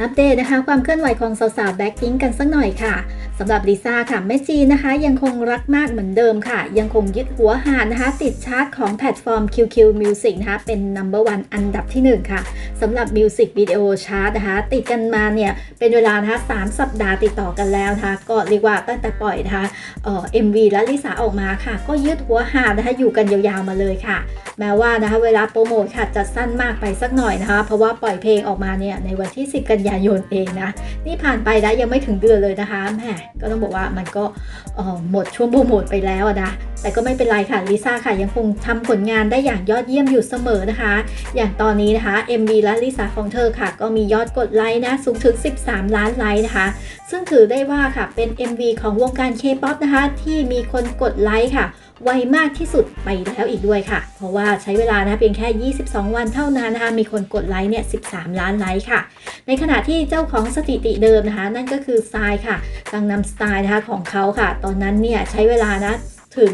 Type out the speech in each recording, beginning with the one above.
อัปเดตนะคะ ความเคลื่อนไหวของสาวๆแบ็คพิงกันสักหน่อยค่ะ สำหรับลิซ่าค่ะแม่จีนะคะยังคงรักมากเหมือนเดิมค่ะ ยังคงยึดหัวหาญนะคะ ติดชาร์ตของแพลตฟอร์ม QQ Music นะคะเป็น number one อันดับที่ 1 ค่ะสำหรับ Music Video Chart นะคะ ติดกันมาเนี่ยเป็นเวลานะคะสามสัปดาห์ติดต่อกันแล้วนะคะก็เรียกว่าตั้งแต่ปล่อยนะคะเอ่อ MV และลิซ่าออกมาค่ะ ก็ยึดหัวหาญนะคะอยู่กันยาวๆมาเลยค่ะ แม้ว่านะคะเวลาโปรโมทค่ะจะสั้นมากไปสักหน่อยนะคะ เพราะว่าปล่อยเพลงออกมาเนี่ยในวันที่ 10 กันยายนเองนะนี่ผ่านไปแล้วยังไม่ถึงเดือนเลยนะคะแหมก็ต้องบอกว่ามันก็หมดช่วงโปรโมทไปแล้วอะนะ แต่ก็ไม่เป็นไรค่ะลิซ่าค่ะยังคงทำผลงานได้อย่างยอดเยี่ยมอยู่เสมอนะคะ อย่างตอนนี้นะคะ MV และลิซ่าของเธอค่ะ ก็มียอดกดไลค์นะสูงถึง 13 ล้านไลค์นะคะ ซึ่งถือได้ว่าค่ะเป็น MV ของวงการ K-POP นะคะ ที่มีคนกดไลค์ค่ะ ไวมากที่สุดไปแล้วอีกด้วยค่ะ เพราะว่าใช้เวลานะเพียงแค่ 22 วันเท่านั้นนะคะ มีคนกดไลค์เนี่ย 13 ล้านไลค์ค่ะ ในขณะที่เจ้าของสถิติเดิมนะคะ นั่นก็คือทรายค่ะกังนำสไตล์นะคะของเขาค่ะ ตอนนั้นเนี่ยใช้เวลานะถึง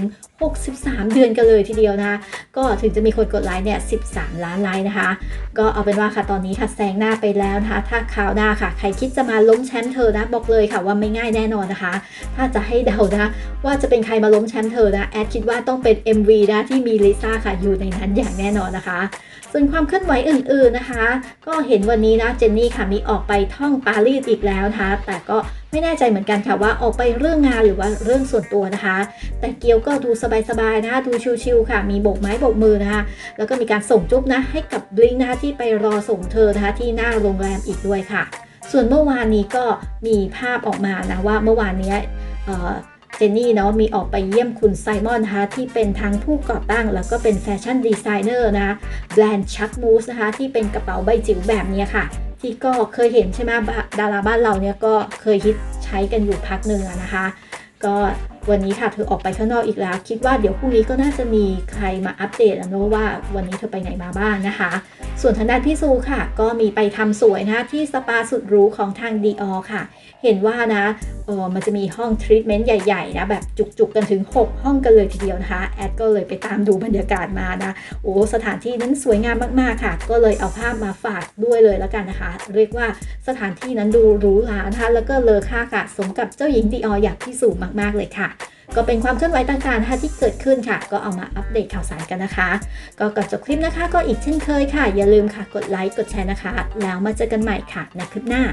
63 เดือนกันเลยทีเดียวนะคะก็ถึงจะมีคนกดไลค์เนี่ย 13 ล้านไลค์นะคะ ก็เอาเป็นว่าค่ะตอนนี้ค่ะแซงหน้าไปแล้วนะคะ ถ้าคราวหน้าค่ะ ใครคิดจะมาล้มแชมป์เธอนะบอกเลยค่ะว่าไม่ง่ายแน่นอนนะคะ ถ้าจะให้เดานะว่าจะเป็นใครมาล้มแชมป์เธอนะแอดคิดว่าต้องเป็น MV นะที่มีลิซ่าค่ะอยู่ในนั้นอย่างแน่นอนนะคะ ส่วนความเคลื่อนไหวอื่นๆนะคะ ก็เห็นวันนี้นะเจนนี่ค่ะมีออกไปท่องปารีสอีกแล้วนะคะ แต่ก็ไม่แน่ใจเหมือนกันค่ะว่าออกไปเรื่องงานหรือว่าเรื่องส่วนตัวนะคะ แต่เกียวก็ดูสบายๆนะคะดูชิวๆค่ะ มีโบกไม้โบกมือนะคะ แล้วก็มีการส่งจุ๊บนะ ให้กับบลิงนะคะที่ไปรอส่งเธอนะคะที่หน้าโรงแรมอีกด้วยค่ะ ส่วนเมื่อวานนี้ก็มีภาพออกมานะว่าเมื่อวานนี้เจนนี่เนาะมีออกไปเยี่ยมคุณไซมอนนะคะที่เป็นทั้งผู้ก่อตั้ง แล้วก็เป็นแฟชั่นดีไซเนอร์นะคะแบรนด์ชักมูสนะคะที่เป็นกระเป๋าใบจิ๋วแบบนี้ค่ะ ที่ก็เคยเห็นใช่ไหมบะดาราบ้านเราเนี่ยก็เคยฮิตใช้กันอยู่พักหนึ่งนะคะ ก็ วันนี้ค่ะเธอออกไปข้างนอกอีกแล้ว คิดว่าเดี๋ยวพรุ่งนี้ก็น่าจะมีใครมาอัปเดตอะเนอะว่าวันนี้เธอไปไหนมาบ้างนะคะ ส่วนทางด้านพี่ซูค่ะ ก็มีไปทำสวยนะที่สปาสุดหรูของทางดีออค่ะ เห็นว่านะเออมันจะมีห้องทรีทเมนต์ใหญ่ ๆ นะ แบบจุกๆ กันถึง 6 ห้องกันเลยทีเดียวนะคะ แอดก็เลยไปตามดูบรรยากาศมานะ โอ้สถานที่นั้นสวยงามมากๆค่ะ ก็เลยเอาภาพมาฝากด้วยเลยแล้วกันนะคะ เรียกว่าสถานที่นั้นดูหรูหรานะคะแล้วก็เลอค่าค่ะ สมกับเจ้าหญิงดีอออย่างที่สูงมากๆเลยค่ะ ก็เป็นความเคลื่อนไหวต่างๆที่เกิดขึ้นค่ะ ก็เอามาอัปเดตข่าวสารกันนะคะ ก็ก่อนจบคลิปนะคะ ก็อีกเช่นเคยค่ะ อย่าลืมค่ะกดไลค์กดแชร์นะคะ แล้วมาเจอกันใหม่ค่ะในคลิปหน้า